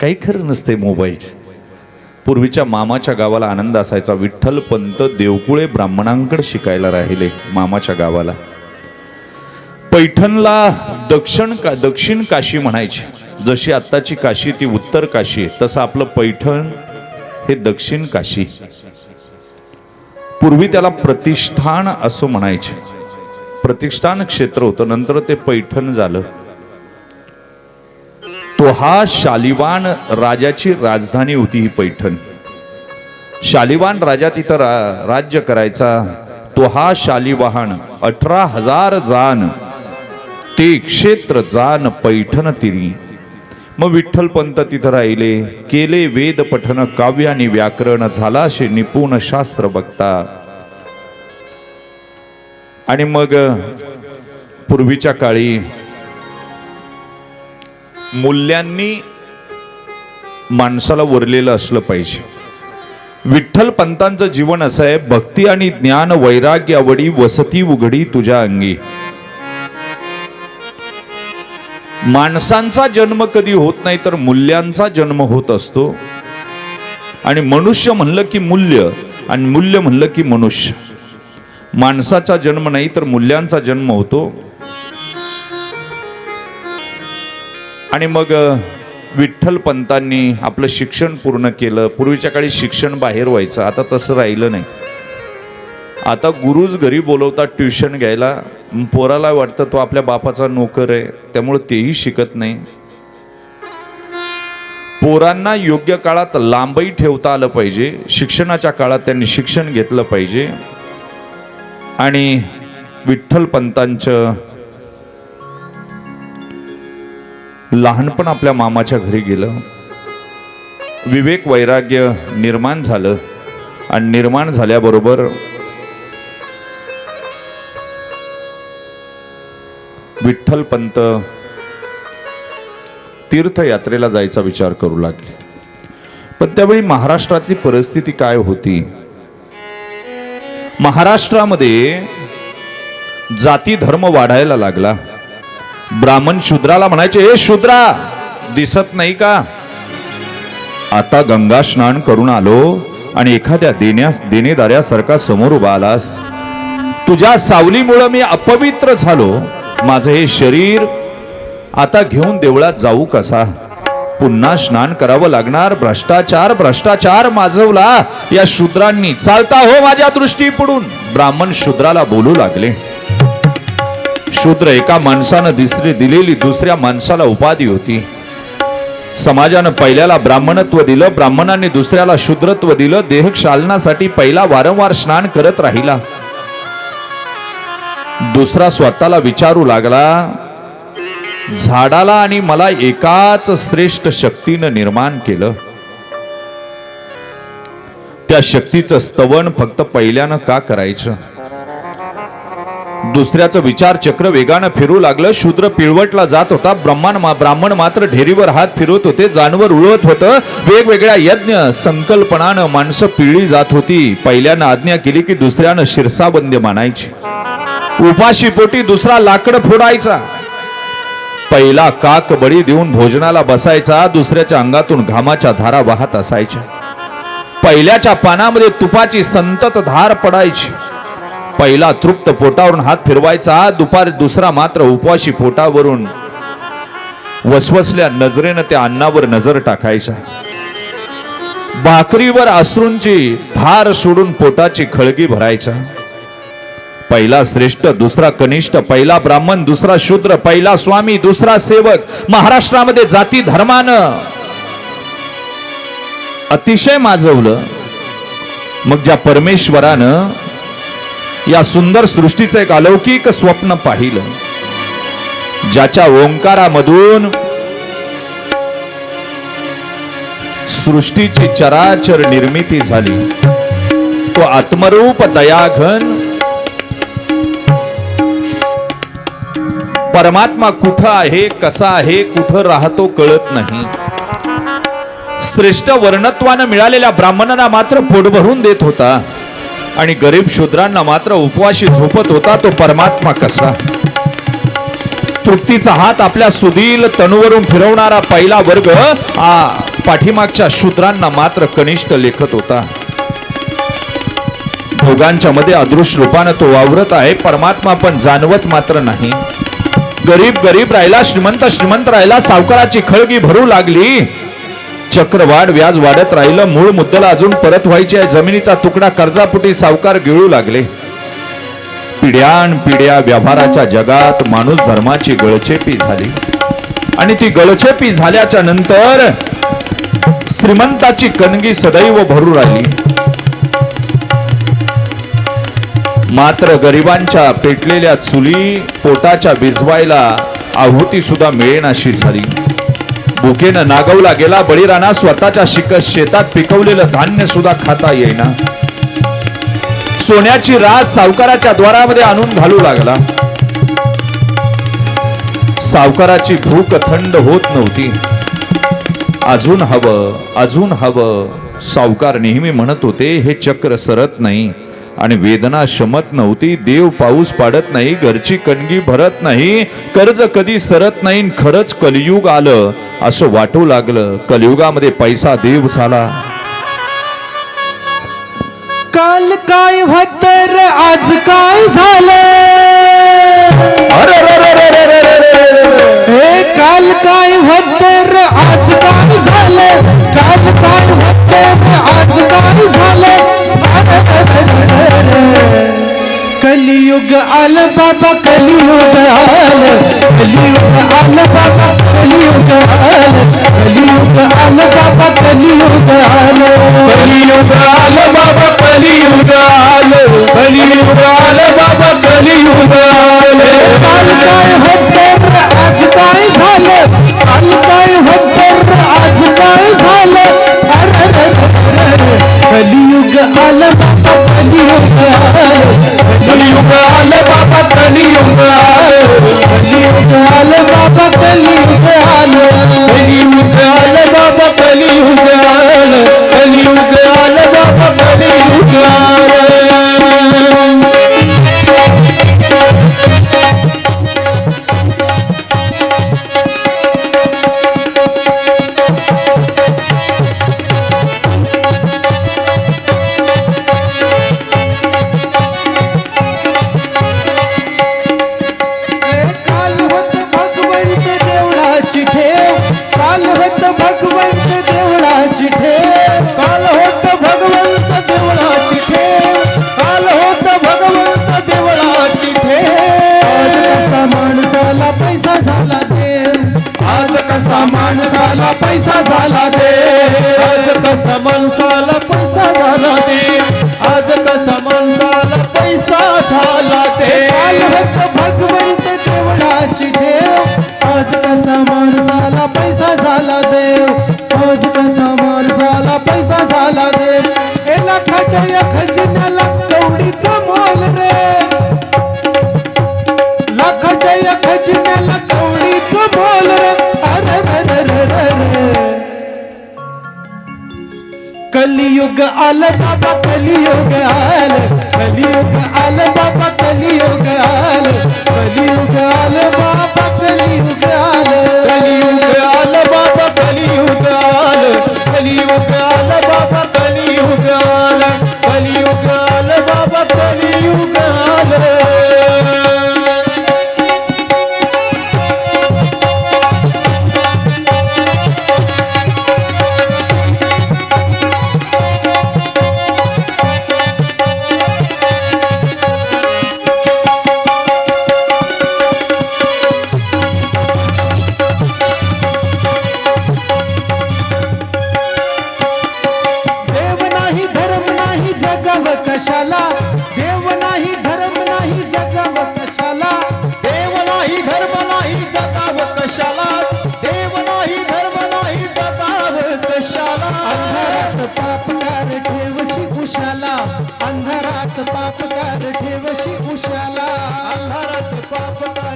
काही खरं नसते मोबाईलचे. पूर्वीच्या मामाच्या गावाला आनंद असायचा. विठ्ठल पंत देवकुळे ब्राह्मणांकडे शिकायला राहिले मामाच्या गावाला. पैठणला दक्षिण का दक्षिण काशी म्हणायची. जशी आत्ताची काशी ती उत्तर काशी आहे, तसं आपलं पैठण हे दक्षिण काशी. पूर्वी त्याला प्रतिष्ठान असं म्हणायचे. प्रतिष्ठान क्षेत्र होतं. नंतर ते पैठण झालं. तो हा शालिवान राजाची राजधानी होती ही पैठण. शालिवान राजा तिथं रा, राज्य करायचा तो हा शालिवाहन अठरा हजार जान ते क्षेत्र जान पैठण तिरी. मग विठ्ठलपंत तिथं राहिले केले वेद पठन काव्य आणि व्याकरण झाला असे निपुण शास्त्र बघता. आणि मग पूर्वीच्या काळी मूल्यांनी माणसाला वरलेलं असलं पाहिजे. विठ्ठल पंतांचं जीवन असं आहे भक्ती आणि ज्ञान वैराग्य आवडी वसती उघडी तुझ्या अंगी. माणसांचा जन्म कधी होत नाही तर मूल्यांचा जन्म होत असतो. आणि मनुष्य म्हणलं की मूल्य आणि मूल्य म्हणलं की मनुष्य. माणसाचा जन्म नाही तर मूल्यांचा जन्म होतो. आणि मग विठ्ठलपंतांनी विठ्ठल पंतांनी आपलं शिक्षण पूर्ण केलं. पूर्वीच्या काळी शिक्षण बाहेर व्हायचं. आता तसं राहिलं नाही. आता गुरुज घरी बोलवतात ट्युशन घ्यायला. पोराला वाटतं तो आपल्या बापाचा नोकर आहे. त्यामुळे तेही शिकत नाही. पोरांना योग्य काळात लांबही ठेवता आलं पाहिजे. शिक्षणाच्या काळात त्यांनी शिक्षण घेतलं पाहिजे. आणि विठ्ठल पंतांचं लहानपण आपल्या मामाच्या घरी गेलं. विवेक वैराग्य निर्माण झालं. आणि निर्माण झाल्याबरोबर विठ्ठल पंत तीर्थयात्रेला जायचा विचार करू लागले. पण त्यावेळी महाराष्ट्रातली परिस्थिती काय होती? महाराष्ट्रामध्ये जाती धर्म वाढायला लागला. ब्राह्मण शूद्राला म्हणायचे हे शूद्रा दिसत नाही का? आता गंगा स्नान करून आलो आणि एखाद्या देण्यास देणेदाऱ्यासारखा समोर उभा आलास. तुझ्या सावलीमुळं मी अपवित्र झालो. माझं हे शरीर आता घेऊन देवळात जाऊ कसा? पुन्हा स्नान करावं लागणार. भ्रष्टाचार भ्रष्टाचार माजवला. या शूद्रांनी चालता हो माझ्या दृष्टी पडून ब्राह्मण शूद्राला बोलू लागले. शूद्र एका माणसानं दिसरी दिलेली दुसऱ्या माणसाला उपाधी होती. समाजानं पहिल्याला ब्राह्मणत्व दिलं ब्राह्मणांनी दुसऱ्याला शूद्रत्व दिलं देह पहिला वारंवार स्नान करत राहिला. दुसरा स्वतःला विचारू लागला झाडाला आणि मला एकाच श्रेष्ठ शक्तीनं निर्माण केलं. त्या शक्तीचं स्तवन फक्त पहिल्यानं का करायचं? दुसऱ्याचं विचार चक्र वेगानं फिरू लागलं. शूद्र पिळवटला जात होता. ब्रह्मांड मा- ब्राह्मण मात्र ढेरीवर हात फिरवत होते. जानवर उळवत होतं. वेगवेगळ्या यज्ञ संकल्पनानं माणसं पिळली जात होती. पहिल्यानं आज्ञा केली की दुसऱ्यानं शिरसाबंद मानायची. उपाशी पोटी दुसरा लाकड फोडायचा. पहिला काक बळी देऊन भोजनाला बसायचा. दुसऱ्याच्या अंगातून घामाच्या धारा वाहत असायच्या. पहिल्याच्या पानामध्ये तुपाची संतत धार पडायची. पहिला तृप्त पोटावरून हात फिरवायचा दुपारी दुसरा मात्र उपवाशी पोटावरून वसवसल्या नजरेनं त्या अन्नावर नजर टाकायच्या भाकरीवर अश्रूंची धार सोडून पोटाची खळगी भरायच्या पहिला श्रेष्ठ दुसरा कनिष्ठ पहिला ब्राह्मण दुसरा शूद्र पहिला स्वामी दुसरा सेवक महाराष्ट्रामध्ये जाती धर्मानं. अतिशय माजवलं. मग ज्या परमेश्वरानं या सुंदर सृष्टीचं एक अलौकिक स्वप्न पाहिलं. ज्याच्या ओंकारामधून सृष्टीची चराचर निर्मिती झाली. तो आत्मरूप दयाघन. परमात्मा कुठं आहे कसा आहे कुठं राहतो कळत नाही. श्रेष्ठ वर्णत्वानं मिळालेल्या ब्राह्मणांना मात्र पोट भरून देत होता. आणि गरीब शूद्रांना मात्र उपवाशी झोपत होता तो परमात्मा कसा तृप्तीचा हात आपल्या सुधील तणूवरून फिरवणारा पहिला वर्ग पाठीमागच्या शूद्रांना मात्र कनिष्ठ लेखत होता. भोगांच्या मध्ये अदृश्य रूपानं तो वावरत आहे परमात्मा पण जाणवत मात्र नाही. गरीब गरीब राहिला श्रीमंत श्रीमंत राहिला सावकाराची खळगी भरू लागली. चक्रवाढ व्याज वाढत राहिलं मूळ मुद्द्याला अजून परत व्हायची आहे. जमिनीचा तुकडा कर्जापुटी सावकार गिळू लागले. पिढ्यान पिढ्या व्यवहाराच्या जगात माणूस धर्माची गळचेपी झाली. आणि ती गळचेपी झाल्याच्यानंतर श्रीमंताची कणगी सदैव भरू राहिली. मात्र गरिबांच्या पेटलेल्या चुली पोटाच्या भिजवायला आहुती सुद्धा मिळेनाशी झाली. भुकेनं नागवला गेला बळीराणा स्वतःच्या शिक शेतात पिकवलेलं धान्य सुद्धा खाता येईना. सोन्याची रास सावकाराच्या द्वारामध्ये आणून घालू लागला. सावकाराची भूक थंड होत नव्हती. अजून हवं अजून हवं सावकार नेहमी म्हणत होते हे चक्र सरत नाही आणि वेदना शमत नव्हती देव पाऊस पाडत नाही घरची कणगी भरत नाही कर्ज कधी सरत नाही खरंच कलियुग आलं असं वाटू लागलं कलियुगामध्ये पैसा देव झाला. काल काय होत आज काय झालं? अरे काल काय होत आज काय झालं? I Brasil, Brasil. कलियुग आलं बाबा कलियुग आलं। कलियुग आलं बाबा कलियुग आलं। कलियुग आलं बाबा। कलियुग आलं कशाला? देव नाही धर्म नाही जगाव कशाला? देव नाही धर्म नाही जगाव कशाला? देव नाही धर्म नाही जगाव कशाला? अंधारात पापकार ठेवशी उशाला. अंधारात पाप कर ठेवशी उशाला. अंधारात पाप कर